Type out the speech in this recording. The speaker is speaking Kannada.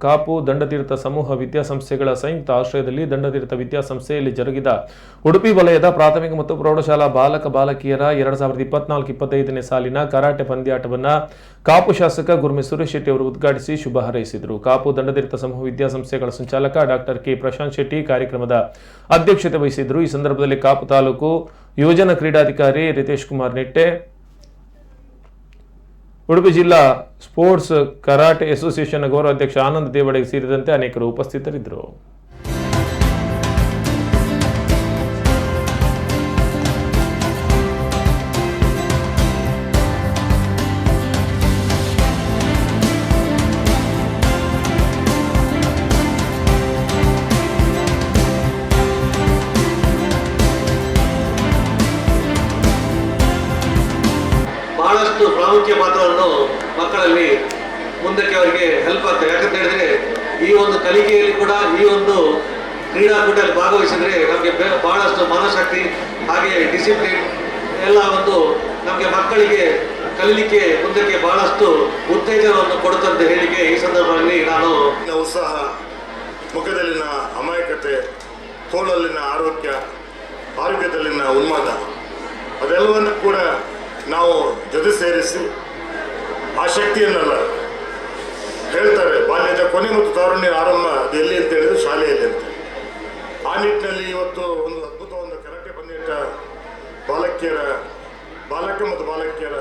ಕಾಪು ದಂಡತೀರ್ಥ ಸಮೂಹ ವಿದ್ಯಾಸಂಸ್ಥೆಗಳ ಸಂಯುಕ್ತ ಆಶ್ರಯದಲ್ಲಿ ದಂಡತೀರ್ಥ ವಿದ್ಯಾಸಂಸ್ಥೆಯಲ್ಲಿ ಜರುಗಿದ ಉಡುಪಿ ವಲಯದ ಪ್ರಾಥಮಿಕ ಮತ್ತು ಪ್ರೌಢಶಾಲಾ ಬಾಲಕ ಬಾಲಕಿಯರ ಎರಡ್ ಸಾವಿರದ ಇಪ್ಪತ್ನಾಲ್ಕು ಇಪ್ಪತ್ತೈದನೇ ಸಾಲಿನ ಕರಾಟೆ ಪಂದ್ಯಾಟವನ್ನ ಕಾಪು ಶಾಸಕ ಗುರ್ಮಿ ಸುರೇಶ್ ಶೆಟ್ಟಿ ಅವರು ಉದ್ಘಾಟಿಸಿ ಶುಭ ಹಾರೈಸಿದರು. ಕಾಪು ದಂಡತೀರ್ಥ ಸಮೂಹ ವಿದ್ಯಾಸಂಸ್ಥೆಗಳ ಸಂಚಾಲಕ ಡಾಕ್ಟರ್ ಕೆ ಪ್ರಶಾಂತ್ ಶೆಟ್ಟಿ ಕಾರ್ಯಕ್ರಮದ ಅಧ್ಯಕ್ಷತೆ ವಹಿಸಿದ್ರು ಈ ಸಂದರ್ಭದಲ್ಲಿ ಕಾಪು ತಾಲೂಕು ಯೋಜನಾ ಕ್ರೀಡಾಧಿಕಾರಿ ರಿತೇಶ್ ಕುಮಾರ್ ನಿಟ್ಟೆ ಉಡುಪಿ ಜಿಲ್ಲಾ ಸ್ಪೋರ್ಟ್ಸ್ ಕರಾಟೆ ಅಸೋಸಿಯೇಷನ್ ಗೌರವಾಧ್ಯಕ್ಷ ಆನಂದ್ ದೇವಡೆಗೆ ಸೇರಿದಂತೆ ಅನೇಕರು ಉಪಸ್ಥಿತರಿದ್ದರು. ಪ್ರಾಮುಖ್ಯ ಪಾತ್ರವನ್ನು ಮಕ್ಕಳಲ್ಲಿ ಮುಂದಕ್ಕೆ ಅವರಿಗೆ ಹೆಲ್ಪ್ ಆಗ್ತದೆ. ಯಾಕಂತ ಹೇಳಿದ್ರೆ, ಈ ಒಂದು ಕಲಿಕೆಯಲ್ಲಿ ಕೂಡ ಈ ಒಂದು ಕ್ರೀಡಾಕೂಟದಲ್ಲಿ ಭಾಗವಹಿಸಿದ್ರೆ ನಮಗೆ ಬಹಳಷ್ಟು ಮನಶಕ್ತಿ ಹಾಗೆ ಡಿಸಿಪ್ಲಿನ್ ಎಲ್ಲ ಒಂದು ನಮಗೆ ಮಕ್ಕಳಿಗೆ ಕಲಿಲಿಕ್ಕೆ ಮುಂದಕ್ಕೆ ಬಹಳಷ್ಟು ಉತ್ತೇಜನವನ್ನು ಕೊಡುತ್ತಂತ ಹೇಳಿಕೆ ಈ ಸಂದರ್ಭದಲ್ಲಿ ನಾನು ಉತ್ಸಾಹ, ಮುಖದಲ್ಲಿನ ಅಮಾಯಕತೆ, ತೋಳಲ್ಲಿನ ಆರೋಗ್ಯ, ಆರೋಗ್ಯದಲ್ಲಿನ ಉನ್ಮಾದ ನಾವು ಜೊತೆ ಸೇರಿಸಿ ಆ ಶಕ್ತಿಯನ್ನೆಲ್ಲ ಹೇಳ್ತಾರೆ ಬಾಲ್ಯದ ಕೊನೆ ಮತ್ತು ತಾರುಣ್ಯ ಆರಂಭ ಅದು ಎಲ್ಲಿ ಅಂತ ಹೇಳಿದ್ರೆ ಶಾಲೆಯಲ್ಲಿ ಅಂತ. ಆ ನಿಟ್ಟಿನಲ್ಲಿ ಇವತ್ತು ಒಂದು ಅದ್ಭುತ ಒಂದು ಕರಾಟೆ ಬಂದಿಟ್ಟ ಬಾಲಕಿಯರ, ಬಾಲಕ ಮತ್ತು ಬಾಲಕಿಯರ